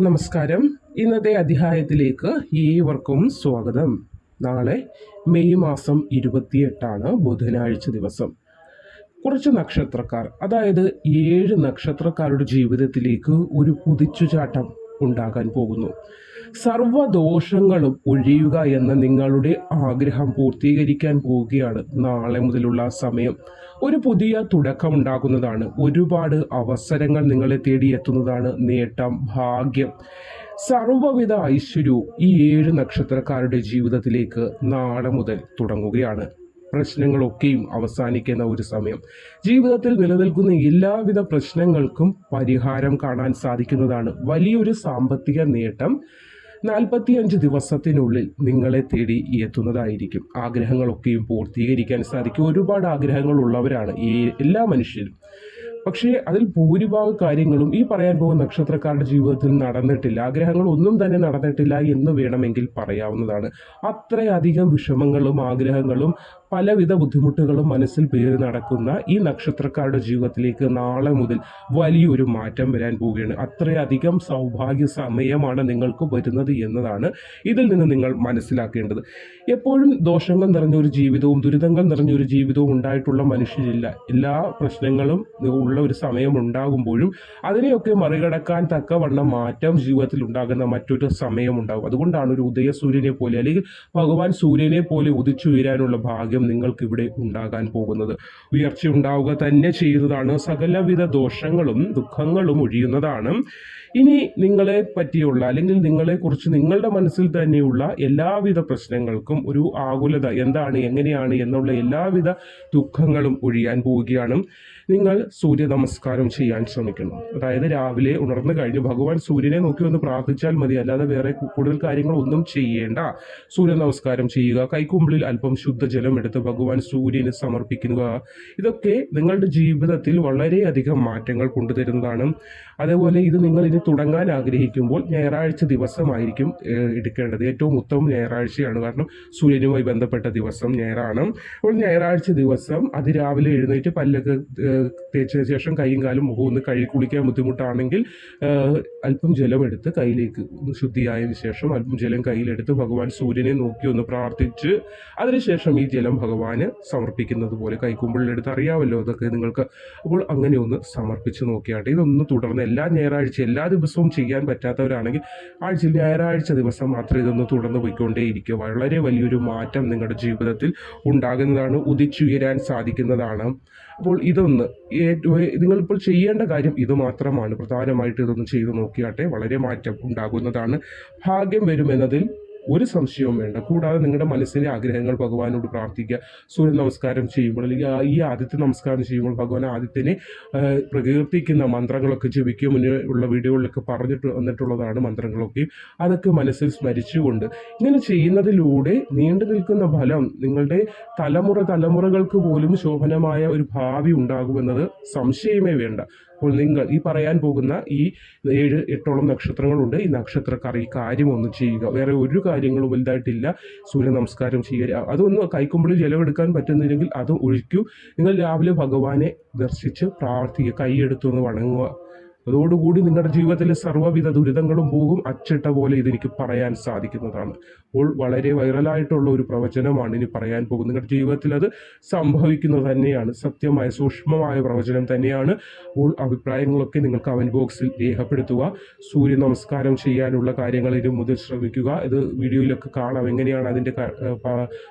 നമസ്കാരം. ഇന്നത്തെ അധ്യായത്തിലേക്ക് ഏവർക്കും സ്വാഗതം. നാളെ മെയ് മാസം ഇരുപത്തിയെട്ടാണ് ബുധനാഴ്ച ദിവസം. കുറച്ച് നക്ഷത്രക്കാർ അതായത് ഏഴ് നക്ഷത്രക്കാരുടെ ജീവിതത്തിലേക്ക് ഒരു കുതിച്ചുചാട്ടം ഉണ്ടാകാൻ പോകുന്നു. സർവദോഷങ്ങളും ഒഴിയുക എന്ന നിങ്ങളുടെ ആഗ്രഹം പൂർത്തീകരിക്കാൻ പോവുകയാണ് നാളെ മുതലുള്ള സമയം. ഒരു പുതിയ തുടക്കം ഉണ്ടാകുന്നതാണ് ഒരുപാട് അവസരങ്ങൾ നിങ്ങളെ തേടിയെത്തുന്നതാണ് നേട്ടം ഭാഗ്യം. സർവവിധ ഐശ്വര്യവും ഈ ഏഴ് നക്ഷത്രക്കാരുടെ ജീവിതത്തിലേക്ക് നാളെ മുതൽ തുടങ്ങുകയാണ്. പ്രശ്നങ്ങളൊക്കെയും അവസാനിക്കുന്ന ഒരു സമയം. ജീവിതത്തിൽ നിലനിൽക്കുന്ന എല്ലാവിധ പ്രശ്നങ്ങൾക്കും പരിഹാരം കാണാൻ സാധിക്കുന്നതാണ്. വലിയൊരു സാമ്പത്തിക നേട്ടം നാൽപ്പത്തിയഞ്ച് ദിവസത്തിനുള്ളിൽ നിങ്ങളെ തേടി എത്തുന്നതായിരിക്കും. ആഗ്രഹങ്ങളൊക്കെയും പൂർത്തീകരിക്കാൻ സാധിക്കും. ഒരുപാട് ആഗ്രഹങ്ങൾ ഉള്ളവരാണ് ഈ എല്ലാ മനുഷ്യരും. പക്ഷേ അതിൽ ഭൂരിഭാഗം കാര്യങ്ങളും ഈ പറയാൻ പോകുന്ന നക്ഷത്രക്കാരുടെ ജീവിതത്തിൽ നടന്നിട്ടില്ല. ആഗ്രഹങ്ങൾ ഒന്നും തന്നെ നടന്നിട്ടില്ല എന്ന് വേണമെങ്കിൽ പറയാവുന്നതാണ്. അത്രയധികം വിഷമങ്ങളും ആഗ്രഹങ്ങളും പലവിധ ബുദ്ധിമുട്ടുകളും മനസ്സിൽ പേര് നടക്കുന്ന ഈ നക്ഷത്രക്കാരുടെ ജീവിതത്തിലേക്ക് നാളെ മുതൽ വലിയൊരു മാറ്റം വരാൻ പോവുകയാണ്. അത്രയധികം സൗഭാഗ്യ സമയമാണ് നിങ്ങൾക്ക് വരുന്നത് എന്നതാണ് ഇതിൽ നിന്ന് നിങ്ങൾ മനസ്സിലാക്കേണ്ടത്. എപ്പോഴും ദോഷങ്ങൾ നിറഞ്ഞ ഒരു ജീവിതവും ദുരിതങ്ങൾ നിറഞ്ഞ ഒരു ജീവിതവും ഉണ്ടായിട്ടുള്ള മനുഷ്യരില്ല. എല്ലാ പ്രശ്നങ്ങളും ഉള്ള ഒരു സമയം ഉണ്ടാകുമ്പോഴും അതിനെയൊക്കെ മറികടക്കാൻ തക്കവണ്ണം മാറ്റം ജീവിതത്തിൽ ഉണ്ടാകുന്ന മറ്റൊരു സമയം ഉണ്ടാകും അതുകൊണ്ടാണ് ഒരു ഉദയസൂര്യനെ പോലെ അല്ലെങ്കിൽ ഭഗവാൻ സൂര്യനെ പോലെ ഉദിച്ചുയരാനുള്ള ഭാഗ്യം നിങ്ങൾക്ക് ഇവിടെ ഉണ്ടാകാൻ പോകുന്നത്. ഉയർച്ച ഉണ്ടാവുക തന്നെ ചെയ്യുന്നതാണ് സകലവിധ ദോഷങ്ങളും ദുഃഖങ്ങളും ഒഴിയുന്നതാണ്. ഇനി നിങ്ങളെ പറ്റിയുള്ള അല്ലെങ്കിൽ നിങ്ങളെക്കുറിച്ച് നിങ്ങളുടെ മനസ്സിൽ തന്നെയുള്ള എല്ലാവിധ പ്രശ്നങ്ങൾക്കും ഒരു ആകുലത എന്താണ് എങ്ങനെയാണ് എന്നുള്ള എല്ലാവിധ ദുഃഖങ്ങളും ഒഴിയാൻ പോവുകയാണ്. നിങ്ങൾ സൂര്യ നമസ്കാരം ചെയ്യാൻ ശ്രമിക്കണം. അതായത് രാവിലെ ഉണർന്നു കഴിഞ്ഞ് ഭഗവാൻ സൂര്യനെ നോക്കി ഒന്ന് പ്രാർത്ഥിച്ചാൽ മതി. അല്ലാതെ വേറെ കൂടുതൽ കാര്യങ്ങളൊന്നും ചെയ്യേണ്ട. സൂര്യ നമസ്കാരം ചെയ്യുക. കൈക്കുമ്പിളിൽ അല്പം ശുദ്ധജലം ഭഗവാൻ സൂര്യന് സമർപ്പിക്കുക. ഇതൊക്കെ നിങ്ങളുടെ ജീവിതത്തിൽ വളരെയധികം മാറ്റങ്ങൾ കൊണ്ടുതരുന്നതാണ്. അതേപോലെ ഇത് നിങ്ങൾ ഇനി തുടങ്ങാൻ ആഗ്രഹിക്കുമ്പോൾ ഞായറാഴ്ച ദിവസമായിരിക്കും എടുക്കേണ്ടത്. ഏറ്റവും ഉത്തമം ഞായറാഴ്ചയാണ്. കാരണം സൂര്യനുമായി ബന്ധപ്പെട്ട ദിവസം ഞായറാണ്. അപ്പോൾ ഞായറാഴ്ച ദിവസം അതിരാവിലെ എഴുന്നേറ്റ് പല്ലൊക്കെ തേച്ചതിന് ശേഷം കൈയും കാലും മുഖവും ഒന്ന് കഴുകി കുളിക്കാൻ ബുദ്ധിമുട്ടാണെങ്കിൽ അല്പം ജലമെടുത്ത് കയ്യിലേക്ക് ശുദ്ധിയായതിനു ശേഷം അല്പം ജലം കയ്യിലെടുത്ത് ഭഗവാൻ സൂര്യനെ നോക്കി ഒന്ന് പ്രാർത്ഥിച്ച് അതിനുശേഷം ഈ ജലം ഭഗവാന് സമർപ്പിക്കുന്നത് പോലെ കൈക്കുമ്പിളിലെടുത്ത് അറിയാമല്ലോ അതൊക്കെ നിങ്ങൾക്ക്. അപ്പോൾ അങ്ങനെ ഒന്ന് സമർപ്പിച്ച് നോക്കിയാട്ടെ. ഇതൊന്ന് തുടർന്ന് എല്ലാ ഞായറാഴ്ച എല്ലാ ദിവസവും ചെയ്യാൻ പറ്റാത്തവരാണെങ്കിൽ ആഴ്ചയിൽ ഞായറാഴ്ച ദിവസം മാത്രം ഇതൊന്ന് തുടർന്ന് പോയിക്കൊണ്ടേയിരിക്കുക. വളരെ വലിയൊരു മാറ്റം നിങ്ങളുടെ ജീവിതത്തിൽ ഉണ്ടാകുന്നതാണ് ഉദിച്ചുയരാൻ സാധിക്കുന്നതാണ്. അപ്പോൾ ഇതൊന്ന് നിങ്ങളിപ്പോൾ ചെയ്യേണ്ട കാര്യം ഇത് മാത്രമാണ്. പ്രധാനമായിട്ട് ഇതൊന്ന് ചെയ്തു നോക്കിയാട്ടെ. വളരെ മാറ്റം ഉണ്ടാകുന്നതാണ്. ഭാഗ്യം വരുമെന്നതിൽ ഒരു സംശയവും വേണ്ട. കൂടാതെ നിങ്ങളുടെ മനസ്സിലെ ആഗ്രഹങ്ങൾ ഭഗവാനോട് പ്രാർത്ഥിക്കുക. സൂര്യ നമസ്കാരം ചെയ്യുമ്പോൾ അല്ലെങ്കിൽ ഈ ആദ്യത്തെ നമസ്കാരം ചെയ്യുമ്പോൾ ഭഗവാൻ ആദ്യത്തിനെ പ്രകീർത്തിക്കുന്ന മന്ത്രങ്ങളൊക്കെ ജപിക്കുക. മുന്നേ ഉള്ള വീഡിയോകളിലൊക്കെ പറഞ്ഞിട്ട് വന്നിട്ടുള്ളതാണ് മന്ത്രങ്ങളൊക്കെ. അതൊക്കെ മനസ്സിൽ സ്മരിച്ചുകൊണ്ട് ഇങ്ങനെ ചെയ്യുന്നതിലൂടെ നീണ്ടു നിൽക്കുന്ന ഫലം നിങ്ങളുടെ തലമുറ തലമുറകൾക്ക് പോലും ശോഭനമായ ഒരു ഭാവി ഉണ്ടാകുമെന്നത് സംശയമേ വേണ്ട. അപ്പോൾ നിങ്ങൾ ഈ പറയാൻ പോകുന്ന ഈ ഏഴ് എട്ടോളം നക്ഷത്രങ്ങളുണ്ട്. ഈ നക്ഷത്രക്കാർ ഈ കാര്യമൊന്നും ചെയ്യുക. വേറെ ഒരു കാര്യങ്ങളും വലുതായിട്ടില്ല. സൂര്യ നമസ്കാരം ചെയ്യുക. അതൊന്ന് കൈക്കുമ്പിളിൽ ജലമെടുക്കാൻ പറ്റുന്നില്ലെങ്കിൽ അത് ഒഴിക്കൂ. നിങ്ങൾ രാവിലെ ഭഗവാനെ ദർശിച്ച് പ്രാർത്ഥിക്കുക. കൈയെടുത്തൊന്ന് വണങ്ങുക. അതോടുകൂടി നിങ്ങളുടെ ജീവിതത്തിലെ സർവവിധ ദുരിതങ്ങളും പോകും. അച്ചിട്ട പോലെ ഇതെനിക്ക് പറയാൻ സാധിക്കുന്നതാണ്. അപ്പോൾ വളരെ വൈറലായിട്ടുള്ള ഒരു പ്രവചനമാണ് ഇനി പറയാൻ പോകുന്നത്. നിങ്ങളുടെ ജീവിതത്തിൽ അത് സംഭവിക്കുന്നത് തന്നെയാണ്. സത്യമായ സൂക്ഷ്മമായ പ്രവചനം തന്നെയാണ്. അപ്പോൾ അഭിപ്രായങ്ങളൊക്കെ നിങ്ങൾക്ക് കമന്റ് ബോക്സിൽ രേഖപ്പെടുത്തുക. സൂര്യ നമസ്കാരം ചെയ്യാനുള്ള കാര്യങ്ങൾ ഇനി മുതൽ ശ്രമിക്കുക. ഇത് വീഡിയോയിലൊക്കെ കാണാം. എങ്ങനെയാണ് അതിന്റെ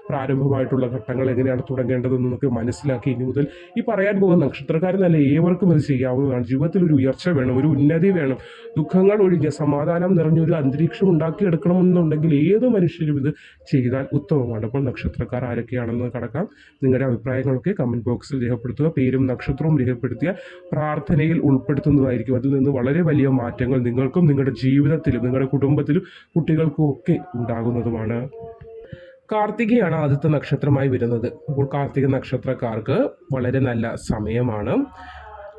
പ്രാരംഭമായിട്ടുള്ള ഘട്ടങ്ങൾ എങ്ങനെയാണ് തുടങ്ങേണ്ടതെന്ന് നമുക്ക് മനസ്സിലാക്കി ഇനി മുതൽ ഈ പറയാൻ പോകുന്ന നക്ഷത്രക്കാരെന്നല്ല ഏവർക്കും ഇത് ചെയ്യാവുന്നതാണ്. ജീവിതത്തിൽ ഒരു ഉയർച്ച വേണം ഒരു ഉന്നതി വേണം. ദുഃഖങ്ങൾ ഒഴിഞ്ഞ് സമാധാനം നിറഞ്ഞ ഒരു അന്തരീക്ഷം ഉണ്ടാക്കിയെടുക്കണമെന്നുണ്ടെങ്കിൽ ഏത് മനുഷ്യരും ഇത് ചെയ്താൽ ഉത്തമമാണ്. അപ്പോൾ നക്ഷത്രക്കാർ ആരൊക്കെയാണെന്ന് കടക്കാം. നിങ്ങളുടെ അഭിപ്രായങ്ങളൊക്കെ കമന്റ് ബോക്സിൽ രേഖപ്പെടുത്തുക. പേരും നക്ഷത്രവും രേഖപ്പെടുത്തിയ പ്രാർത്ഥനയിൽ ഉൾപ്പെടുത്തുന്നതായിരിക്കും. അതിൽ നിന്ന് വളരെ വലിയ മാറ്റങ്ങൾ നിങ്ങൾക്കും നിങ്ങളുടെ ജീവിതത്തിലും നിങ്ങളുടെ കുടുംബത്തിലും കുട്ടികൾക്കും ഒക്കെ ഉണ്ടാകുന്നതുമാണ്. കാർത്തികയാണ് ആദ്യത്തെ നക്ഷത്രമായി വരുന്നത്. അപ്പോൾ കാർത്തിക നക്ഷത്രക്കാർക്ക് വളരെ നല്ല സമയമാണ്.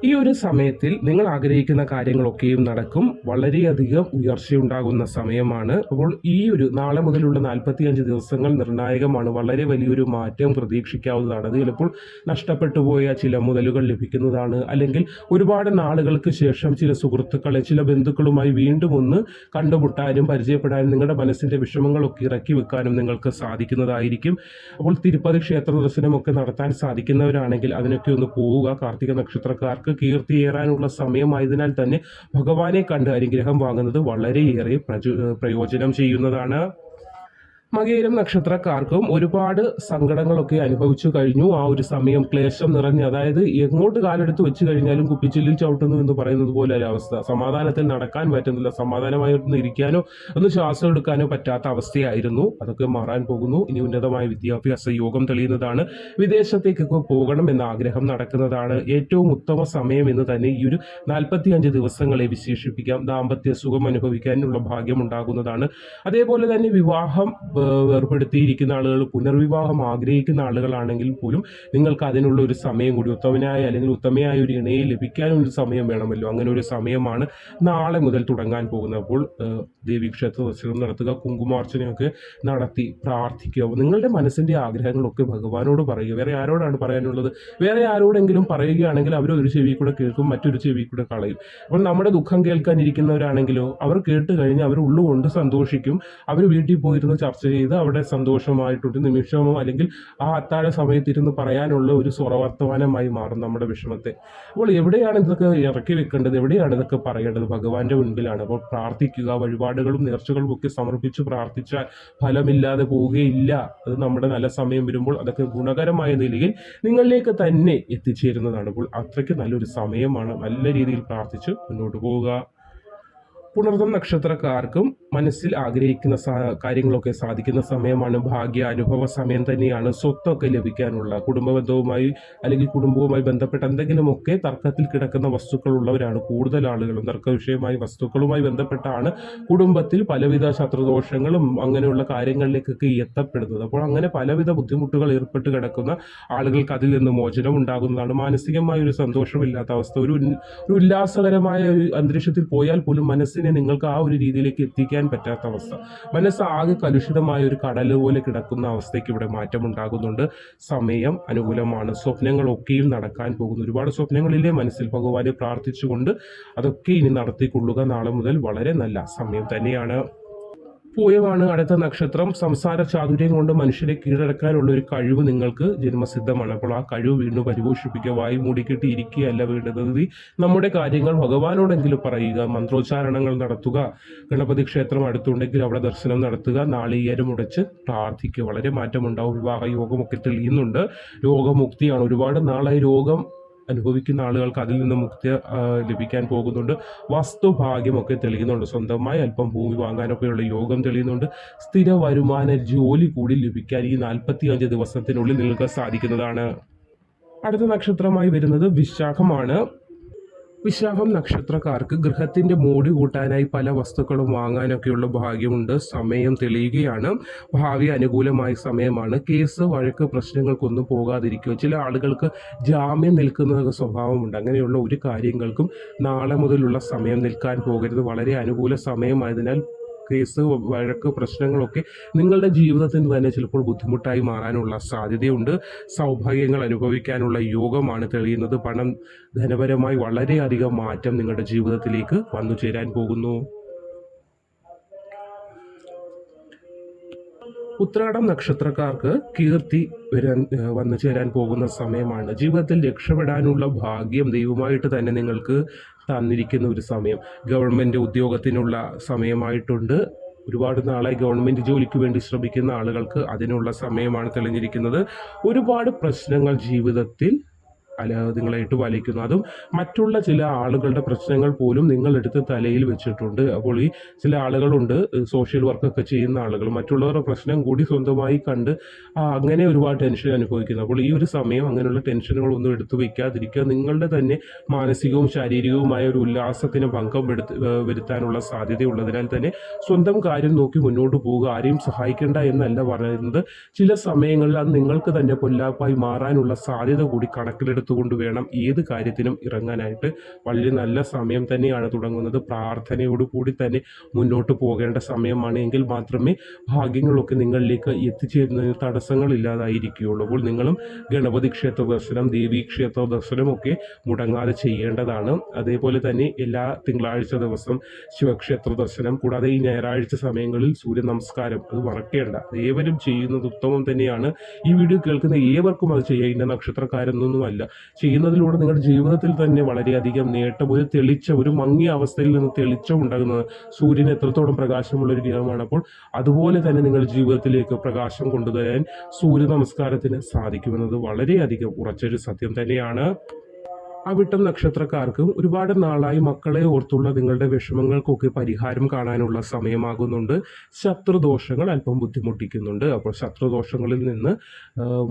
ഈ ഒരു സമയത്തിൽ നിങ്ങൾ ആഗ്രഹിക്കുന്ന കാര്യങ്ങളൊക്കെയും നടക്കും. വളരെയധികം ഉയർച്ചയുണ്ടാകുന്ന സമയമാണ്. അപ്പോൾ ഈ ഒരു നാളെ മുതലുള്ള നാൽപ്പത്തിയഞ്ച് ദിവസങ്ങൾ നിർണായകമാണ്. വളരെ വലിയൊരു മാറ്റം പ്രതീക്ഷിക്കാവുന്നതാണ്. അത് ചിലപ്പോൾ നഷ്ടപ്പെട്ടു പോയ ചില മുതലുകൾ ലഭിക്കുന്നതാണ്. അല്ലെങ്കിൽ ഒരുപാട് നാളുകൾക്ക് ശേഷം ചില സുഹൃത്തുക്കളെ ചില ബന്ധുക്കളുമായി വീണ്ടും ഒന്ന് കണ്ടുമുട്ടാനും പരിചയപ്പെടാനും നിങ്ങളുടെ മനസ്സിന്റെ വിഷമങ്ങളൊക്കെ ഇറക്കി വെക്കാനും നിങ്ങൾക്ക് സാധിക്കുന്നതായിരിക്കും. അപ്പോൾ തിരുപ്പതി ക്ഷേത്ര ദർശനമൊക്കെ നടത്താൻ സാധിക്കുന്നവരാണെങ്കിൽ അതിനൊക്കെ ഒന്ന് പോവുക. കാർത്തിക നക്ഷത്രക്കാർക്ക് കീർത്തിയേറാനുള്ള സമയമായതിനാൽ തന്നെ ഭഗവാനെ കണ്ട് അനുഗ്രഹം വാങ്ങുന്നത് വളരെയേറെ പ്രചോ പ്രയോജനം ചെയ്യുന്നതാണ്. മകേരം നക്ഷത്രക്കാർക്കും ഒരുപാട് സങ്കടങ്ങളൊക്കെ അനുഭവിച്ചു കഴിഞ്ഞു. ആ ഒരു സമയം ക്ലേശം നിറഞ്ഞ് അതായത് എങ്ങോട്ട് കാലെടുത്ത് വെച്ച് കഴിഞ്ഞാലും കുപ്പിച്ചില്ലിൽ ചവിട്ടുന്നു എന്ന് പറയുന്നത് പോലെ ഒരു അവസ്ഥ. സമാധാനത്തിൽ നടക്കാൻ പറ്റുന്നില്ല. സമാധാനമായി ഒന്ന് ഇരിക്കാനോ ഒന്ന് ശ്വാസം എടുക്കാനോ പറ്റാത്ത അവസ്ഥയായിരുന്നു. അതൊക്കെ മാറാൻ പോകുന്നു. ഇനി ഉന്നതമായ വിദ്യാഭ്യാസ യോഗം തെളിയുന്നതാണ്. വിദേശത്തേക്കൊക്കെ പോകണം എന്ന ആഗ്രഹം നടക്കുന്നതാണ്. ഏറ്റവും ഉത്തമ സമയം എന്ന് തന്നെ ഈ ഒരു നാൽപ്പത്തിയഞ്ച് ദിവസങ്ങളെ വിശേഷിപ്പിക്കാം. ദാമ്പത്യ സുഖം അനുഭവിക്കാനുള്ള ഭാഗ്യം ഉണ്ടാകുന്നതാണ്. അതേപോലെ തന്നെ വിവാഹം ഏർ, വേർപെടുത്തിയിരിക്കുന്ന ആളുകൾ പുനർവിവാഹം ആഗ്രഹിക്കുന്ന ആളുകളാണെങ്കിൽ പോലും നിങ്ങൾക്ക് അതിനുള്ള ഒരു സമയം കൂടി ഉത്തമനായ അല്ലെങ്കിൽ ഉത്തമയായ ഒരു ഇണയെ ലഭിക്കാനും സമയം വേണമല്ലോ. അങ്ങനെ ഒരു സമയമാണ് നാളെ മുതൽ തുടങ്ങാൻ പോകുന്നത്. അപ്പോൾ ദേവീക്ഷേത്ര ദർശനം നടത്തുക കുങ്കുമാർച്ചനയൊക്കെ നടത്തി പ്രാർത്ഥിക്കുക. നിങ്ങളുടെ മനസ്സിന്റെ ആഗ്രഹങ്ങളൊക്കെ ഭഗവാനോട് പറയുക. വേറെ ആരോടാണ് പറയാനുള്ളത്? വേറെ ആരോടെങ്കിലും പറയുകയാണെങ്കിൽ അവർ ഒരു ചെവി കൂടെ കേൾക്കും മറ്റൊരു ചെവി കൂടെ കളയും. അപ്പോൾ നമ്മുടെ ദുഃഖം കേൾക്കാനിരിക്കുന്നവരാണെങ്കിലോ അവർ കേട്ട് കഴിഞ്ഞ് അവർ ഉള്ളുകൊണ്ട് സന്തോഷിക്കും. അവർ വീട്ടിൽ പോയിരുന്ന് ചർച്ച ചെയ്ത് അവിടെ സന്തോഷമായിട്ടൊരു നിമിഷമോ അല്ലെങ്കിൽ ആ അത്താഴ സമയത്തിരുന്ന് പറയാനുള്ള ഒരു സ്വറവർത്തമാനമായി മാറും നമ്മുടെ വിഷമത്തെ. അപ്പോൾ എവിടെയാണ് ഇതൊക്കെ ഇറക്കി വെക്കേണ്ടത്? എവിടെയാണ് ഇതൊക്കെ പറയേണ്ടത്? ഭഗവാന്റെ മുൻപിലാണ്. അപ്പോൾ പ്രാർത്ഥിക്കുക വഴിപാടുകളും നേർച്ചകളും ഒക്കെ സമർപ്പിച്ച് പ്രാർത്ഥിച്ചാൽ ഫലമില്ലാതെ പോവുകയില്ല. അത് നമ്മുടെ നല്ല സമയം വരുമ്പോൾ അതൊക്കെ ഗുണകരമായ നിലയിൽ നിങ്ങളിലേക്ക് തന്നെ എത്തിച്ചേരുന്നതാണ്. അപ്പോൾ അത്രയ്ക്ക് നല്ലൊരു സമയമാണ്. നല്ല രീതിയിൽ പ്രാർത്ഥിച്ച് മുന്നോട്ട് പോവുക. പുണർതം നക്ഷത്രക്കാർക്കും മനസ്സിൽ ആഗ്രഹിക്കുന്ന കാര്യങ്ങളൊക്കെ സാധിക്കുന്ന സമയമാണ് ഭാഗ്യ അനുഭവ സമയം തന്നെയാണ് സ്വത്തൊക്കെ ലഭിക്കാനുള്ള. കുടുംബബന്ധവുമായി അല്ലെങ്കിൽ കുടുംബവുമായി ബന്ധപ്പെട്ട എന്തെങ്കിലുമൊക്കെ തർക്കത്തിൽ കിടക്കുന്ന വസ്തുക്കൾ ഉള്ളവരാണ് കൂടുതൽ ആളുകളും. തർക്ക വിഷയമായി വസ്തുക്കളുമായി ബന്ധപ്പെട്ടാണ് കുടുംബത്തിൽ പലവിധ ശത്രുദോഷങ്ങളും അങ്ങനെയുള്ള കാര്യങ്ങളിലേക്കൊക്കെ എത്തപ്പെടുന്നത്. അപ്പോൾ അങ്ങനെ പലവിധ ബുദ്ധിമുട്ടുകൾ ഏർപ്പെട്ട് കിടക്കുന്ന ആളുകൾക്ക് അതിൽ നിന്ന് മോചനം ഉണ്ടാകുന്നതാണ്. മാനസികമായ ഒരു സന്തോഷമില്ലാത്ത അവസ്ഥ. ഒരു ഒരു ഉല്ലാസകരമായ ഒരു അന്തരീക്ഷത്തിൽ പോയാൽ പോലും മനസ്സിനെ നിങ്ങൾക്ക് ആ ഒരു രീതിയിലേക്ക് എത്തിക്കാൻ പറ്റാത്ത അവസ്ഥ. മനസ്സ് ആകെ കലുഷിതമായ ഒരു കടൽ പോലെ കിടക്കുന്ന അവസ്ഥയ്ക്ക് ഇവിടെ മാറ്റം ഉണ്ടാകുന്നുണ്ട് സമയം അനുകൂലമാണ്. സ്വപ്നങ്ങളൊക്കെയും നടക്കാൻ പോകുന്നു. ഒരുപാട് സ്വപ്നങ്ങളില്ലേ മനസ്സിൽ ഭഗവാനെ പ്രാർത്ഥിച്ചുകൊണ്ട് അതൊക്കെ ഇനി നടത്തിക്കൊള്ളുക നാളെ മുതൽ വളരെ നല്ല സമയം തന്നെയാണ്. പൂയമാണ് അടുത്ത നക്ഷത്രം. സംസാര ചാതുര്യം കൊണ്ട് മനുഷ്യരെ കീഴടക്കാനുള്ള ഒരു കഴിവ് നിങ്ങൾക്ക് ജന്മസിദ്ധമാണ്. അപ്പോൾ ആ കഴിവ് വീണ്ടും പരിപോഷിപ്പിക്കുക. വായു മൂടിക്കെട്ടി ഇരിക്കുകയല്ല വേണ്ടത്. നമ്മുടെ കാര്യങ്ങൾ ഭഗവാനോടെങ്കിലും പറയുക. മന്ത്രോച്ചാരണങ്ങൾ നടത്തുക. ഗണപതി ക്ഷേത്രം അടുത്തുണ്ടെങ്കിൽ അവിടെ ദർശനം നടത്തുക. നാളികേരം ഉടച്ച് പ്രാർത്ഥിക്കുക. വളരെ മാറ്റമുണ്ടാവും. വിവാഹ യോഗമൊക്കെ തെളിയുന്നുണ്ട്. രോഗമുക്തിയാണ്. ഒരുപാട് നാളായി രോഗം അനുഭവിക്കുന്ന ആളുകൾക്ക് അതിൽ നിന്ന് മുക്തി ലഭിക്കാൻ പോകുന്നുണ്ട്. വസ്തുഭാഗ്യമൊക്കെ തെളിയുന്നുണ്ട്. സ്വന്തമായി അല്പം ഭൂമി വാങ്ങാനൊക്കെയുള്ള യോഗം തെളിയുന്നുണ്ട്. സ്ഥിര വരുമാന ജോലി കൂടി ലഭിക്കാൻ ഈ നാൽപ്പത്തി അഞ്ച് ദിവസത്തിനുള്ളിൽ നിങ്ങൾക്ക് സാധിക്കുന്നതാണ്. അടുത്ത നക്ഷത്രമായി വരുന്നത് വിശാഖമാണ്. വിശാഖം നക്ഷത്രക്കാർക്ക് ഗൃഹത്തിന്റെ മൂടി കൂട്ടാനായി പല വസ്തുക്കളും വാങ്ങാനൊക്കെയുള്ള ഭാഗ്യമുണ്ട്. സമയം തെളിയുകയാണ്. ഭാവി അനുകൂലമായ സമയമാണ്. കേസ് വഴക്ക് പ്രശ്നങ്ങൾക്കൊന്നും പോകാതിരിക്കുക. ചില ആളുകൾക്ക് ജാമ്യം നിൽക്കുന്ന സ്വഭാവമുണ്ട്. അങ്ങനെയുള്ള ഒരു കാര്യങ്ങൾക്കും നാളെ മുതലുള്ള സമയം നിൽക്കാൻ പോകരുത്. വളരെ അനുകൂല സമയമായതിനാൽ കേസ് വഴക്ക് പ്രശ്നങ്ങളൊക്കെ നിങ്ങളുടെ ജീവിതത്തിന് തന്നെ ചിലപ്പോൾ ബുദ്ധിമുട്ടായി മാറാനുള്ള സാധ്യതയുണ്ട്. സൗഭാഗ്യങ്ങൾ അനുഭവിക്കാനുള്ള യോഗമാണ് തെളിയുന്നത്. പണം ധനപരമായി വളരെയധികം മാറ്റം നിങ്ങളുടെ ജീവിതത്തിലേക്ക് വന്നു ചേരാൻ പോകുന്നു. ഉത്രാടം നക്ഷത്രക്കാർക്ക് കീർത്തി വരാൻ വന്നു ചേരാൻ പോകുന്ന സമയമാണ്. ജീവിതത്തിൽ രക്ഷപ്പെടാനുള്ള ഭാഗ്യം ദൈവമായിട്ട് തന്നെ നിങ്ങൾക്ക് തന്നിരിക്കുന്ന ഒരു സമയം. ഗവൺമെന്റ് ഉദ്യോഗത്തിനുള്ള സമയമായിട്ടുണ്ട്. ഒരുപാട് നാളായി ഗവൺമെന്റ് ജോലിക്ക് വേണ്ടി ശ്രമിക്കുന്ന ആളുകൾക്ക് അതിനുള്ള സമയമാണ് തെളിഞ്ഞിരിക്കുന്നത്. ഒരുപാട് പ്രശ്നങ്ങൾ ജീവിതത്തിൽ നിങ്ങളായിട്ട് വലിക്കുന്നു അതും മറ്റുള്ള ചില ആളുകളുടെ പ്രശ്നങ്ങൾ പോലും നിങ്ങൾ നിങ്ങളെടുത്ത് തലയിൽ വെച്ചിട്ടുണ്ട്. അപ്പോൾ ഈ ചില ആളുകളുണ്ട് സോഷ്യൽ വർക്കൊക്കെ ചെയ്യുന്ന ആളുകൾ. മറ്റുള്ളവരുടെ പ്രശ്നം കൂടി സ്വന്തമായി കണ്ട് അങ്ങനെ ഒരുപാട് ടെൻഷൻ അനുഭവിക്കുന്നു. അപ്പോൾ ഈ ഒരു സമയം അങ്ങനെയുള്ള ടെൻഷനുകളൊന്നും എടുത്തു വയ്ക്കാതിരിക്കുക നിങ്ങളുടെ തന്നെ മാനസികവും ശാരീരികവുമായ ഒരു ഉല്ലാസത്തിന് ഭംഗം എടുത്ത് വരുത്താനുള്ള സാധ്യതയുള്ളതിനാൽ തന്നെ സ്വന്തം കാര്യം നോക്കി മുന്നോട്ട് പോവുക ആരെയും സഹായിക്കേണ്ട എന്നല്ല പറയുന്നത്. ചില സമയങ്ങളിൽ അത് നിങ്ങൾക്ക് തന്നെ പൊല്ലാപ്പായി മാറാനുള്ള സാധ്യത കൂടി കണക്കിലെടുത്തുകൊണ്ട് എടുത്തുകൊണ്ട് വേണം ഏത് കാര്യത്തിനും ഇറങ്ങാനായിട്ട്. വളരെ നല്ല സമയം തന്നെയാണ് തുടങ്ങുന്നത്. പ്രാർത്ഥനയോട് കൂടി തന്നെ മുന്നോട്ട് പോകേണ്ട സമയമാണ് എങ്കിൽ മാത്രമേ ഭാഗ്യങ്ങളൊക്കെ നിങ്ങളിലേക്ക് എത്തിച്ചേരുന്നതിന് തടസ്സങ്ങളില്ലാതായിരിക്കുകയുള്ളൂ അപ്പോൾ നിങ്ങളും ഗണപതി ക്ഷേത്ര ദർശനം ദേവീ ക്ഷേത്ര ദർശനമൊക്കെ മുടങ്ങാതെ ചെയ്യേണ്ടതാണ്. അതേപോലെ തന്നെ എല്ലാ തിങ്കളാഴ്ച ദിവസം ശിവക്ഷേത്ര ദർശനം കൂടാതെ ഈ ഞായറാഴ്ച സമയങ്ങളിൽ സൂര്യ നമസ്കാരം അത് മറക്കേണ്ട. ഏവരും ചെയ്യുന്നത് ഉത്തമം തന്നെയാണ്. ഈ വീഡിയോ കേൾക്കുന്ന ഏവർക്കും അത് ചെയ്യുക ഇന്ന നക്ഷത്രക്കാരെന്നൊന്നുമല്ല ചെയ്യുന്നതിലൂടെ നിങ്ങളുടെ ജീവിതത്തിൽ തന്നെ വളരെയധികം നേട്ടം ഒരു തെളിച്ച ഒരു മങ്ങിയ അവസ്ഥയിൽ നിന്ന് തെളിച്ചം ഉണ്ടാകുന്നത് സൂര്യൻ എത്രത്തോളം പ്രകാശമുള്ള ഒരു ഗ്രഹമാണ്. അപ്പോൾ അതുപോലെ തന്നെ നിങ്ങളുടെ ജീവിതത്തിലേക്ക് പ്രകാശം കൊണ്ടുവരാൻ സൂര്യ നമസ്കാരത്തിന് സാധിക്കുമെന്നത് വളരെയധികം ഉറച്ചൊരു സത്യം തന്നെയാണ്. അവിട്ടം നക്ഷത്രക്കാർക്ക് ഒരുപാട് നാളായി മക്കളെ ഓർത്തുള്ള നിങ്ങളുടെ വിഷമങ്ങൾക്കൊക്കെ പരിഹാരം കാണാനുള്ള സമയമാകുന്നുണ്ട്. ശത്രുദോഷങ്ങൾ അല്പം ബുദ്ധിമുട്ടിക്കുന്നുണ്ട്. അപ്പോൾ ശത്രുദോഷങ്ങളിൽ നിന്ന്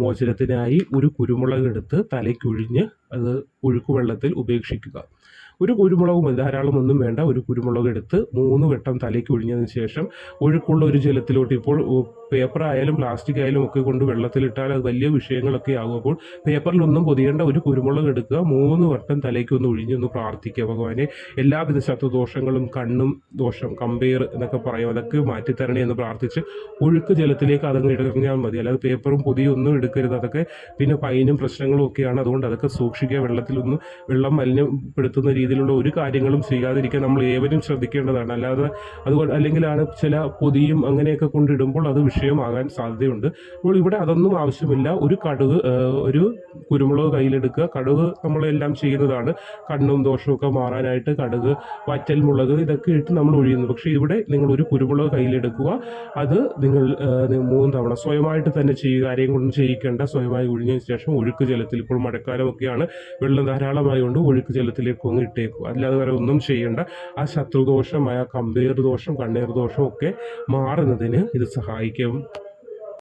മോചനത്തിനായി ഒരു കുരുമുളക് എടുത്ത് തലയ്ക്കൊഴിഞ്ഞ് അത് ഒഴുക്കുവെള്ളത്തിൽ ഉപേക്ഷിക്കുക. ഒരു കുരുമുളകും ധാരാളം ഒന്നും വേണ്ട. ഒരു കുരുമുളക് എടുത്ത് മൂന്ന് വട്ടം തലയ്ക്ക് ഒഴിഞ്ഞതിന് ശേഷം ഒഴുക്കുള്ള ഒരു ജലത്തിലോട്ട് ഇപ്പോൾ പേപ്പർ ആയാലും പ്ലാസ്റ്റിക് ആയാലും ഒക്കെ കൊണ്ട് വെള്ളത്തിലിട്ടാൽ അത് വലിയ വിഷയങ്ങളൊക്കെ ആകും. അപ്പോൾ പേപ്പറിലൊന്നും പൊതിയേണ്ട ഒരു കുരുമുളക് എടുക്കുക. മൂന്ന് വട്ടം തലയ്ക്ക് ഒന്ന് ഒഴിഞ്ഞൊന്ന് പ്രാർത്ഥിക്കുക ഭഗവാനെ. എല്ലാവിധ ശത്രുദോഷങ്ങളും കണ്ണും ദോഷം കമ്പയർ എന്നൊക്കെ പറയും. അതൊക്കെ മാറ്റിത്തരണേ എന്ന് പ്രാർത്ഥിച്ച് ഒഴുക്ക് ജലത്തിലേക്ക് അതങ്ങ് ഇടഞ്ഞാൽ മതി. അല്ലാതെ പേപ്പറും പൊതിയും ഒന്നും എടുക്കരുത്. അതൊക്കെ പിന്നെ പൈനും പ്രശ്നങ്ങളും ഒക്കെയാണ്. അതുകൊണ്ട് അതൊക്കെ സൂക്ഷിക്കുക. വെള്ളത്തിലൊന്നും വെള്ളം മലിനപ്പെടുത്തുന്ന രീതിയിലുള്ള ഒരു കാര്യങ്ങളും ചെയ്യാതിരിക്കാൻ നമ്മൾ ഏവരും ശ്രദ്ധിക്കേണ്ടതാണ്. അല്ലാതെ അതുകൊണ്ട് അല്ലെങ്കിലാണ് ചില പൊതിയും അങ്ങനെയൊക്കെ കൊണ്ടിടുമ്പോൾ അത് വിഷയമാകാൻ സാധ്യതയുണ്ട്. അപ്പോൾ ഇവിടെ അതൊന്നും ആവശ്യമില്ല. ഒരു കടുക് ഒരു കുരുമുളക് കയ്യിലെടുക്കുക. കടുക് നമ്മളെല്ലാം ചെയ്യുന്നതാണ്. കണ്ണും ദോഷമൊക്കെ മാറാനായിട്ട് കടുക് വറ്റൽ മുളക് ഇതൊക്കെ ഇട്ട് നമ്മൾ ഒഴിയുന്നു. പക്ഷേ ഇവിടെ നിങ്ങൾ ഒരു കുരുമുളക് കയ്യിലെടുക്കുക. അത് നിങ്ങൾ മൂന്ന് തവണ സ്വയമായിട്ട് തന്നെ ചെയ്യുക. ആരെയും കൊണ്ടും ചെയ്യിക്കേണ്ട. സ്വയമായി ഒഴിഞ്ഞതിന് ശേഷം ഒഴുക്ക് ജലത്തിൽ ഇപ്പോൾ മഴക്കാലമൊക്കെയാണ്. വെള്ളം ധാരാളമായി കൊണ്ട് ഒഴുക്ക് ജലത്തിലേക്ക് ഒന്ന് ഇട്ടേക്കുക അല്ലാതെ വേറെ ഒന്നും ചെയ്യേണ്ട. ആ ശത്രുദോഷം ആ കമ്പേർ ദോഷം കണ്ണീർ ദോഷം ഒക്കെ മാറുന്നതിന് ഇത് സഹായിക്കും.